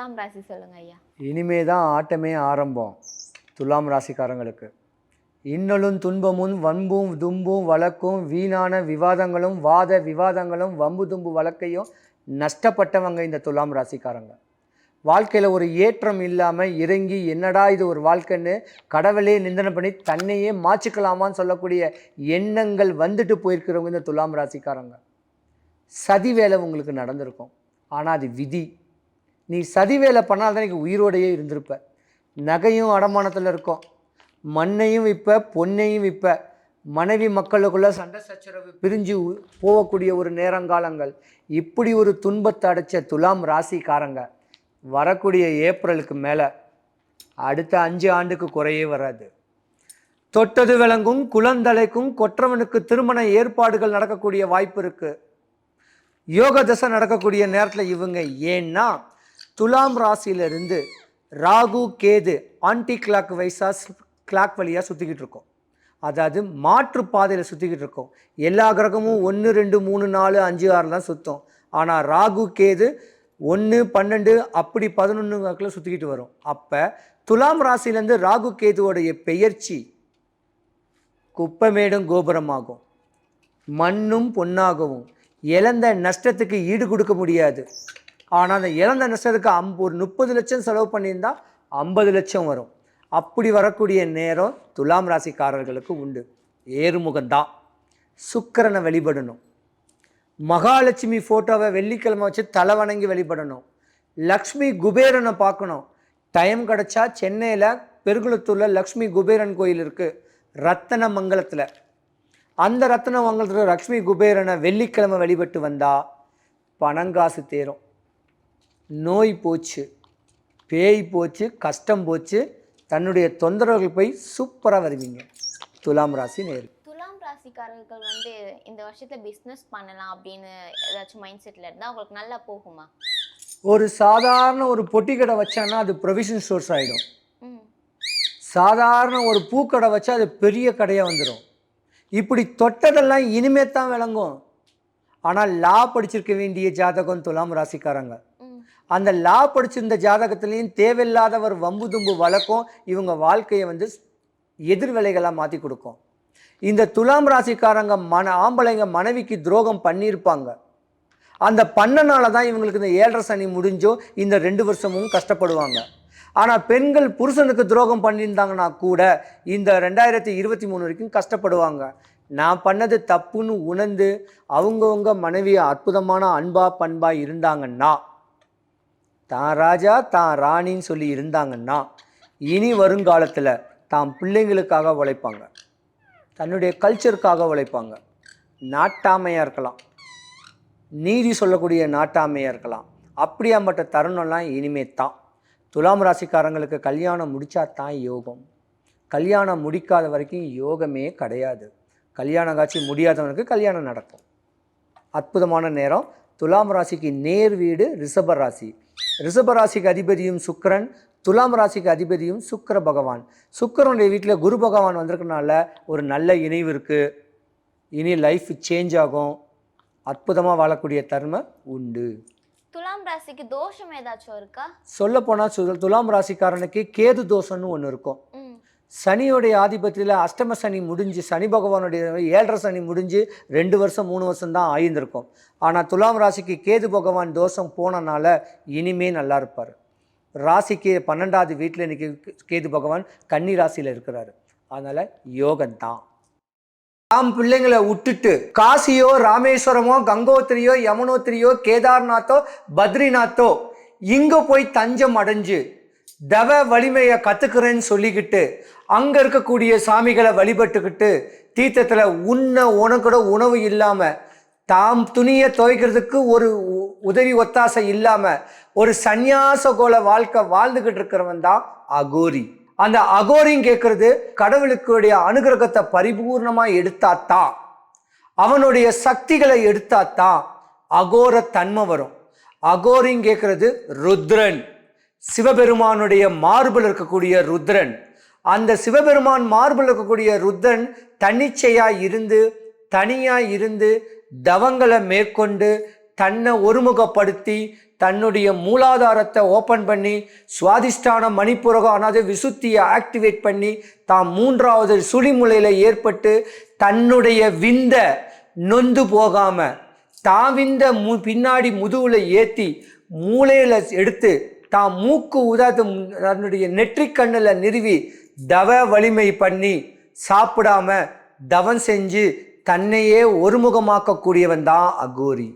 துலாம் ராசி சொல்லுங்க ஐயா. இனிமே தான் ஆட்டமே ஆரம்பம் துலாம் ராசிக்காரங்களுக்கு. இன்னலும் துன்பமும் வன்பும் தும்பும் வழக்கும் வீணான விவாதங்களும் வாத விவாதங்களும் வம்பு தும்பு வழக்கையும் நஷ்டப்பட்டவங்க இந்த துலாம் ராசிக்காரங்க. வாழ்க்கையில் ஒரு ஏற்றம் இல்லாமல் இறங்கி என்னடா இது ஒரு வாழ்க்கைன்னு கடவுளே நிந்தனை பண்ணி தன்னையே மாற்றிக்கலாமான்னு சொல்லக்கூடிய எண்ணங்கள் வந்துட்டு போயிருக்கிறவங்க இந்த துலாம் ராசிக்காரங்க. சதி வேலை உங்களுக்கு நடந்திருக்கும். ஆனால் அது விதி. நீ சதி வேலை பண்ணால் தான் நீ உயிரோடையே இருந்திருப்ப. நகையும் அடமானத்தில் இருக்கும். மண்ணையும் விற்ப பொன்னையும் விற்ப மனைவி மக்களுக்குள்ளே சண்டை சச்சரவு பிரிஞ்சு போகக்கூடிய ஒரு நேரங்காலங்கள். இப்படி ஒரு துன்பத்தை அடைச்ச துலாம் ராசிக்காரங்க வரக்கூடிய ஏப்ரலுக்கு மேலே அடுத்த அஞ்சு ஆண்டுக்கு குறையே வராது. தொட்டது விளங்கும் குளந்தலைக்கும் கொற்றவனுக்கு திருமண ஏற்பாடுகள் நடக்கக்கூடிய வாய்ப்பு இருக்குது யோக தசை நடக்கக்கூடிய நேரத்தில் இவங்க ஏன்னா துலாம் ராசியிலிருந்து ராகு கேது ஆன்டி கிளாக் வைஸாக கிளாக் வழியாக சுற்றிக்கிட்டு இருக்கோம். அதாவது மாற்று பாதையில் சுற்றிக்கிட்டு இருக்கோம். எல்லா கிரகமும் ஒன்று ரெண்டு மூணு நாலு அஞ்சு ஆறு தான் சுற்றும் ஆனால் ராகு கேது ஒன்று பன்னெண்டு அப்படி பதினொன்று வாக்கில் சுற்றிக்கிட்டு வரும். அப்போ துலாம் ராசியிலேருந்து ராகு கேதுவோடைய பெயர்ச்சி குப்பமேடும் கோபுரமாகும். மண்ணும் பொன்னாகவும். இழந்த நஷ்டத்துக்கு ஈடு கொடுக்க முடியாது. ஆனால் அந்த இழந்த நஷ்டத்துக்கு அம் ஒரு முப்பது லட்சம் செலவு பண்ணியிருந்தால் ஐம்பது லட்சம் வரும். அப்படி வரக்கூடிய நேரம் துலாம் ராசிக்காரர்களுக்கு உண்டு. ஏறுமுகம்தான் சுக்கரனை வழிபடணும் மகாலட்சுமி ஃபோட்டோவை வெள்ளிக்கிழமை வச்சு தலை வணங்கி வழிபடணும் லக்ஷ்மி குபேரனை பார்க்கணும். டைம் கிடச்சா சென்னையில் பெருகுளத்தூரில் லக்ஷ்மி குபேரன் கோயில் இருக்குது ரத்தன மங்கலத்தில். அந்த ரத்தன மங்கலத்தில் லக்ஷ்மி குபேரனை வெள்ளிக்கிழமை வழிபட்டு வந்தால் பணங்காசு தேரும். நோய் போச்சு பேய் போச்சு கஷ்டம் போச்சு தன்னுடைய தொந்தரவுகள் போய் சூப்பராக வருவீங்க. துலாம் ராசி நேரு. துலாம் ராசிக்காரர்கள் வந்து இந்த வருஷத்துல பிஸ்னஸ் பண்ணலாம் அப்படின்னு ஏதாச்சும் மைண்ட் செட்ல இருந்தா அவங்களுக்கு நல்லா போகுமா? ஒரு சாதாரண ஒரு பொட்டி கடை வச்சான்னா அது ப்ரொவிஷன் ஸ்டோர்ஸ் ஆகிடும் சாதாரண ஒரு பூக்கடை வச்சா அது பெரிய கடையாக வந்துடும் இப்படி தொட்டதெல்லாம் இனிமே தான் விளங்கும். ஆனால் லா படிச்சிருக்க வேண்டிய ஜாதகம் துலாம் ராசிக்காரங்க. அந்த லா படிச்சிருந்த ஜாதகத்துலேயும் தேவையில்லாதவர் வம்பு தும்பு வழக்கம் இவங்க வாழ்க்கையை வந்து எதிர்விலைகளாக மாற்றி கொடுக்கும். இந்த துலாம் ராசிக்காரங்க மன ஆம்பளைங்க மனைவிக்கு துரோகம் பண்ணியிருப்பாங்க. அந்த பண்ணனால தான் இவங்களுக்கு இந்த ஏழரை சனி முடிஞ்சோ இந்த ரெண்டு வருஷமும் கஷ்டப்படுவாங்க. ஆனால் பெண்கள் புருஷனுக்கு துரோகம் பண்ணியிருந்தாங்கன்னா கூட இந்த ரெண்டாயிரத்தி இருபத்தி மூணு வரைக்கும் கஷ்டப்படுவாங்க. நான் பண்ணது தப்புன்னு உணர்ந்து அவங்கவுங்க மனைவி அற்புதமான அன்பா பண்பா இருந்தாங்கன்னா தான் ராஜா தான் ராணின்னு சொல்லி இருந்தாங்கன்னா இனி வருங்காலத்தில் தான் பிள்ளைங்களுக்காக உழைப்பாங்க. தன்னுடைய கல்ச்சருக்காக உழைப்பாங்க. நாட்டாமையாக இருக்கலாம். நீதி சொல்லக்கூடிய நாட்டாமையாக இருக்கலாம். அப்படியாப்பட்ட தருணம்லாம் இனிமே தான். துலாம் ராசிக்காரங்களுக்கு கல்யாணம் முடித்தா தான் யோகம். கல்யாணம் முடிக்காத வரைக்கும் யோகமே கிடையாது. கல்யாணம் காட்சி முடியாதவனுக்கு கல்யாணம் நடக்கும். அற்புதமான நேரம். துலாம் ராசிக்கு நேர் வீடு ரிஷப ராசி. ரிஷப ராசிக்கு அதிபதியும் சுக்கிரன் துலாம் ராசிக்கு அதிபதியும் சுக்கிர பகவான். சுக்கிரனுடைய வீட்டில் குரு பகவான் வந்திருக்கனால ஒரு நல்ல இணைவு இருக்குது இனி லைஃப் சேஞ்ச் ஆகும். அற்புதமாக வாழக்கூடிய தருமை உண்டு. துலாம் ராசிக்கு தோஷம் ஏதாச்சும் இருக்கா? சொல்லப்போனால் சு துலாம் ராசிக்காரனுக்கு கேது தோஷம்னு ஒன்று இருக்கும். சனியோடைய ஆதிபத்தியில் அஷ்டம சனி முடிஞ்சு சனி பகவானுடைய ஏழரை சனி முடிஞ்சு ரெண்டு வருஷம் மூணு வருஷம் தான் ஆயிருந்திருக்கும். ஆனால் துலாம் ராசிக்கு கேது பகவான் தோஷம் போனனால இனிமே நல்லா இருப்பார். ராசிக்கு பன்னெண்டாவது வீட்டில் இன்னைக்கு கேது பகவான் கன்னி ராசியில் இருக்கிறாரு. அதனால் யோகந்தான் நாம் பிள்ளைங்களை விட்டுட்டு காசியோ ராமேஸ்வரமோ கங்கோத்திரியோ யமுனோத்திரியோ கேதார்நாத்தோ பத்ரிநாத்தோ இங்கே போய் தஞ்சம் அடைஞ்சு தவ வலிமையை கற்றுக்கிறேன்னு சொல்லிக்கிட்டு அங்கே இருக்கக்கூடிய சாமிகளை வழிபட்டுக்கிட்டு தீர்த்தத்தில் உண்ண உனக்கூட உணவு இல்லாமல் தாம் துணியை துவைக்கிறதுக்கு ஒரு உ- உதவி ஒத்தாசை இல்லாமல் ஒரு சந்நியாச கோல வாழ்க்கை வாழ்ந்துக்கிட்டு இருக்கிறவன் தான் அகோரி. அந்த அகோரியும் கேட்கறது கடவுளுக்குடைய அனுகிரகத்தை பரிபூர்ணமாக எடுத்தாத்தான் அவனுடைய சக்திகளை எடுத்தாத்தான் அகோர தன்மை வரும். அகோரின்னு கேட்கறது ருத்ரன். சிவபெருமானுடைய மார்பில் இருக்கக்கூடிய ருத்ரன். அந்த சிவபெருமான் மார்பில் இருக்கக்கூடிய ருத்ரன் தன்னிச்சையாக இருந்து தனியாக இருந்து தவங்களை மேற்கொண்டு தன்னை ஒருமுகப்படுத்தி தன்னுடைய மூலாதாரத்தை ஓப்பன் பண்ணி சுவாதிஷ்டான மணிப்புரகம் அதாவது விசுத்தியை ஆக்டிவேட் பண்ணி தாம் மூன்றாவது சுழிமுலையில் ஏற்பட்டு தன்னுடைய விந்த நொந்து போகாமல் தாவிந்த விந்த மு பின்னாடி முதுவில் ஏற்றி மூளையில் எடுத்து தான் மூக்கு உதாத்து தன்னுடைய நெற்றிக் கண்ணில் நிறுவி தவ வலிமை பண்ணி சாப்பிடாம தவம் செஞ்சு தன்னையே ஒருமுகமாக்கக்கூடியவன் தான் அகோரி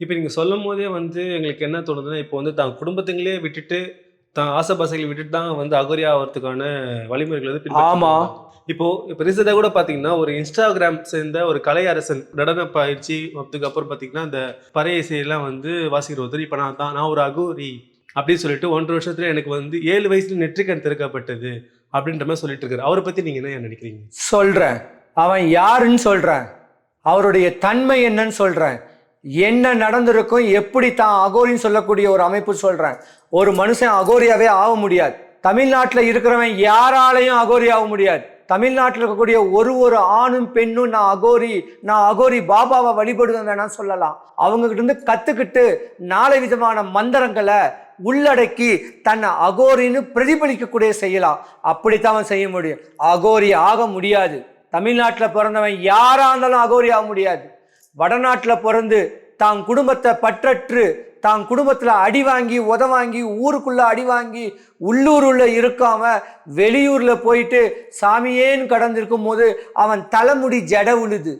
இப்போ நீங்கள் சொல்லும் போதே வந்து எங்களுக்கு என்ன தோணுதுன்னா இப்போ வந்து தான் குடும்பத்துங்களே விட்டுட்டு தான் ஆசைப்பாசைகளை விட்டுட்டு தான் வந்து அகோரியா ஆகிறதுக்கான வழிமுறைகள் வந்து பின்பற்றிட்டு ஆமா. இருக்காங்க. இப்போ இப்போ ரீசெண்டாக கூட பார்த்தீங்கன்னா ஒரு இன்ஸ்டாகிராம் சேர்ந்த ஒரு கலை அரசன் நடன பயிற்சி அதுக்கு அப்புறம் பார்த்தீங்கன்னா இந்த பறை இசையெல்லாம் வந்து வாசிக்கிற ஒருத்தர் இப்போ நான் தான் நான் ஒரு அகோரி அப்படின்னு சொல்லிட்டு ஒன்றரை வருஷத்துல எனக்கு வந்து ஏழு வயசுல நெற்றிக்கண் திறக்கப்பட்டது அப்படின்ற மாதிரி சொல்லிட்டு இருக்காரு. அவரை பத்தி நீங்க என்ன நினைக்கிறீங்க? சொல்றேன். அவன் யாருன்னு சொல்றேன். அவருடைய தன்மை என்னன்னு சொல்றேன். என்ன நடந்திருக்கும் எப்படி தான் அகோரின்னு சொல்லக்கூடிய ஒரு அமைப்பு சொல்றேன். ஒரு மனுஷன் அகோரியாவே ஆக முடியாது. தமிழ்நாட்டில் இருக்கிறவன் யாராலையும் அகோரி ஆக முடியாது. தமிழ்நாட்டில் இருக்கக்கூடிய ஒரு ஒரு ஆணும் பெண்ணும் நான் அகோரி நான் அகோரி பாபாவை வழிபடுவேன் வேணாம் சொல்லலாம். அவங்ககிட்ட இருந்து கத்துக்கிட்டு நாலு விதமான மந்திரங்களை உள்ளடக்கி தன்னை அகோரின்னு பிரதிபலிக்கக்கூடிய செய்யலாம் அப்படித்தான் அவன் செய்ய முடியும். அகோரி ஆக முடியாது. தமிழ்நாட்டில் பிறந்தவன் யாராக இருந்தாலும் அகோரி ஆக முடியாது. வடநாட்டில் பிறந்து தான் குடும்பத்தை பற்றற்று தான் குடும்பத்தில் அடி வாங்கி உத வாங்கி ஊருக்குள்ளே அடி வாங்கி உள்ளூருள்ள இருக்காம வெளியூரில் போயிட்டு சாமியேன்னு கடந்திருக்கும் போது அவன் தலைமுடி ஜட உழுது.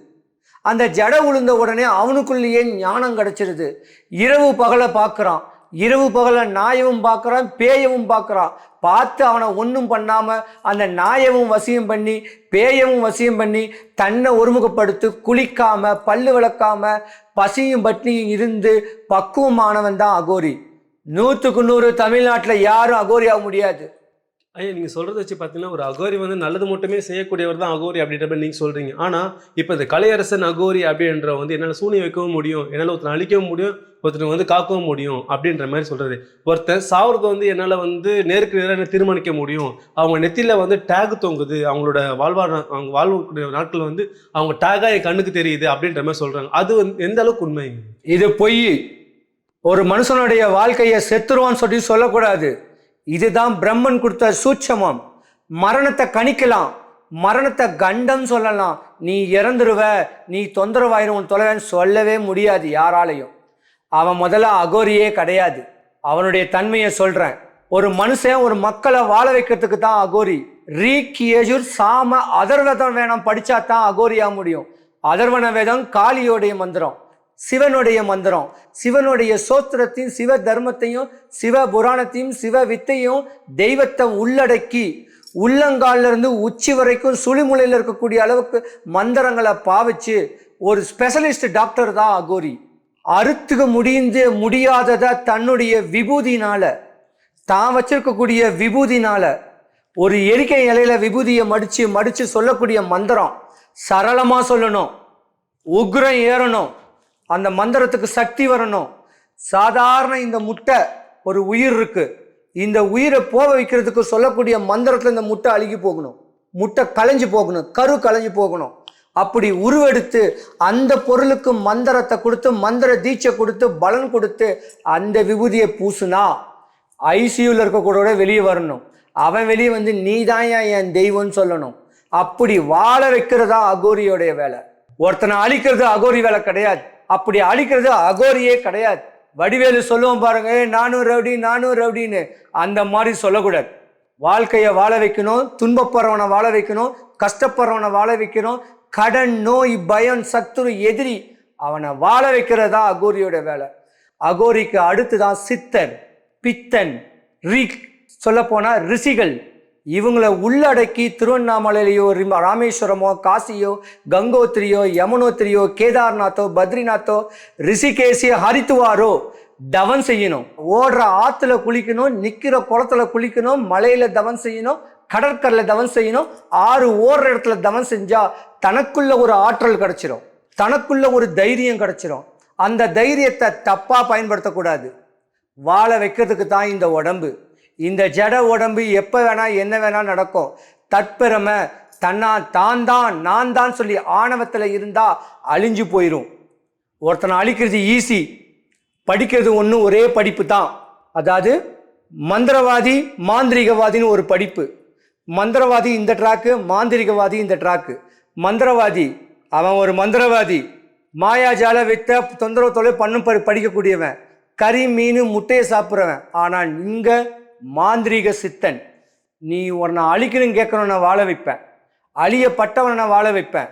அந்த ஜட உளுந்த உடனே அவனுக்குள்ளேயே ஞானம் கிடச்சிருது. இரவு பகலை பார்க்குறான். இரவு பகல நாயவும் பார்க்குறான் பேயவும் பார்க்குறான். பார்த்து அவனை ஒன்றும் பண்ணாமல் அந்த நாயவும் வசியம் பண்ணி பேயவும் வசியம் பண்ணி தன்னை ஒருமுகப்படுத்து குளிக்காமல் பல்லு விளக்காம பசியும் பட்டினியும் இருந்து பக்குவமானவன் தான் அகோரி. நூற்றுக்கு நூறு தமிழ்நாட்டில் யாரும் அகோரி ஆக முடியாது. ஐயா நீங்கள் சொல்கிறத வச்சு பார்த்தீங்கன்னா ஒரு அகோரி வந்து நல்லது மட்டுமே செய்யக்கூடியவர் தான் அகோரி அப்படின்ற மாதிரி நீங்கள் சொல்கிறீங்க ஆனால் இப்போ இந்த கலையரசன் அகோரி அப்படின்ற வந்து என்னால் சூனியம் வைக்கவும் முடியும் என்னால் ஒருத்தனை அழிக்கவும் முடியும் ஒருத்தனை வந்து காக்கவும் முடியும் அப்படின்ற மாதிரி சொல்கிறது ஒருத்தன் சாவரத்தை வந்து என்னால் வந்து நேருக்கு நேராக என்ன தீர்மானிக்க முடியும்? அவங்க நெத்தியில் வந்து டேக் தொங்குது. அவங்களோட வாழ்வாழ் அவங்க வாழ்வக்கூடிய நாட்கள் வந்து அவங்க டேகாக என் கண்ணுக்கு தெரியுது அப்படின்ற மாதிரி சொல்கிறாங்க அது வந்து எந்த அளவுக்கு உண்மைங்க இது பொய். ஒரு மனுஷனுடைய வாழ்க்கையை செத்துருவான்னு சொல்லி சொல்லக்கூடாது. இதுதான் பிரம்மன் கொடுத்த சூட்சமம். மரணத்தை கணிக்கலாம். மரணத்தை கண்டம் சொல்லலாம். நீ இறந்துருவ நீ தொந்தரவாயிரும் உன் தொலைவேன்னு சொல்லவே முடியாது யாராலையும். அவன் முதல்ல அகோரியே கிடையாது. அவனுடைய தன்மையை சொல்கிறேன் ஒரு மனுஷன் ஒரு மக்களை வாழ வைக்கிறதுக்கு தான் அகோரி. ரீக் யஜுர் சாம அதர்வதம் வேணாம் படித்தா தான் அகோரியாக முடியும். அதர்வன வேதம் காளியோடைய மந்திரம். சிவனுடைய மந்திரம் சிவனுடைய சோத்திரத்தையும் சிவ தர்மத்தையும் சிவ புராணத்தையும் சிவ வித்தையும் தெய்வத்தை உள்ளடக்கி உள்ளங்காலிலிருந்து உச்சி வரைக்கும் சுழிமுலையில் இருக்கக்கூடிய அளவுக்கு மந்திரங்களை பாவிச்சு ஒரு ஸ்பெஷலிஸ்ட் டாக்டர் தான் அகோரி. அறுத்துக்க முடிந்து முடியாததை தன்னுடைய விபூதினால தான் வச்சிருக்கக்கூடிய விபூதினால ஒரு எரிக்கை இலையில விபூதியை மடிச்சு மடிச்சு சொல்லக்கூடிய மந்திரம் சரளமாக சொல்லணும் உக்ரம் ஏறணும் அந்த மந்திரத்துக்கு சக்தி வரணும். சாதாரண இந்த முட்டை ஒரு உயிர் இருக்கு. இந்த உயிரை போக வைக்கிறதுக்கு சொல்லக்கூடிய மந்திரத்தில் இந்த முட்டை அழுகி போகணும். முட்டை களைஞ்சு போகணும். கரு களைஞ்சு போகணும். அப்படி உருவெடுத்து அந்த பொருளுக்கு மந்திரத்தை கொடுத்து மந்திர தீட்சை கொடுத்து பலன் கொடுத்து அந்த விபூதியை பூசுனா ஐசியூவில் இருக்கக்கூட வெளியே வரணும். அவன் வெளியே வந்து நீ தான் என் தெய்வம்னு சொல்லணும்? அப்படி வாழ வைக்கிறதா அகோரியோடைய வேலை. ஒருத்தனை அழிக்கிறது அகோரி வேலை கிடையாது. அப்படி அழிக்கிறது அகோரியே கிடையாது. வடிவேலு சொல்லுவோம் பாருங்க நானும் ரவுடி நானும் ரவுடின்னு. அந்த மாதிரி சொல்லக்கூடாது. வாழ்க்கையை வாழ வைக்கணும் துன்பப்படுறவனை வாழ வைக்கணும் கஷ்டப்படுறவனை வாழ வைக்கணும். கடன் நோய் பயம் சத்துரு எதிரி அவனை வாழ வைக்கிறதா அகோரியோட வேலை. அகோரிக்கு அடுத்து தான் சித்தர் பித்தன் ரிக். சொல்லப்போனால் ரிஷிகள். இவங்களை உள்ளடக்கி திருவண்ணாமலையிலையோ ரிம- ராமேஸ்வரமோ காசியோ கங்கோத்திரியோ யமுனோத்திரியோ கேதார்நாத்தோ பத்ரிநாத்தோ ரிஷிகேசியோ ஹரித்துவாரோ தவன் செய்யணும். ஓடுற ஆற்றுல குளிக்கணும் நிற்கிற குளத்துல குளிக்கணும் மலையில் தவன் செய்யணும் கடற்கரையில் தவன் செய்யணும் ஆறு ஓடுற இடத்துல தவன் செஞ்சால் தனக்குள்ள ஒரு ஆற்றல் கிடச்சிரும். தனக்குள்ள ஒரு தைரியம் கிடச்சிரும். அந்த தைரியத்தை தப்பாக பயன்படுத்தக்கூடாது. வாழ வைக்கிறதுக்கு தான் இந்த உடம்பு. இந்த ஜட உடம்பு எப்போ வேணால் என்ன வேணால் நடக்கும். தற்பெருமை தன்னா தான் தான் நான் தான் சொல்லி ஆணவத்தில் இருந்தால் அழிஞ்சு போயிடும் ஒருத்தனை அழிக்கிறது ஈஸி படிக்கிறது ஒன்று ஒரே படிப்பு தான். அதாவது மந்திரவாதி மாந்திரிகவாதின்னு ஒரு படிப்பு. மந்திரவாதி இந்த ட்ராக்கு மாந்திரிகவாதி இந்த ட்ராக்கு மந்திரவாதி அவன் ஒரு மந்திரவாதி. மாயாஜால வித்த தொந்தரவு தொலை பண்ணும் படிக்கக்கூடியவன். கறி மீன் முட்டையை சாப்பிட்றவன். ஆனால் இங்கே மாந்திரீக சித்தன். நீ உன்னை அழிக்கணும்னு கேட்கணும் நான் வாழ வைப்பேன். அழியப்பட்டவனை நான் வாழ வைப்பேன்.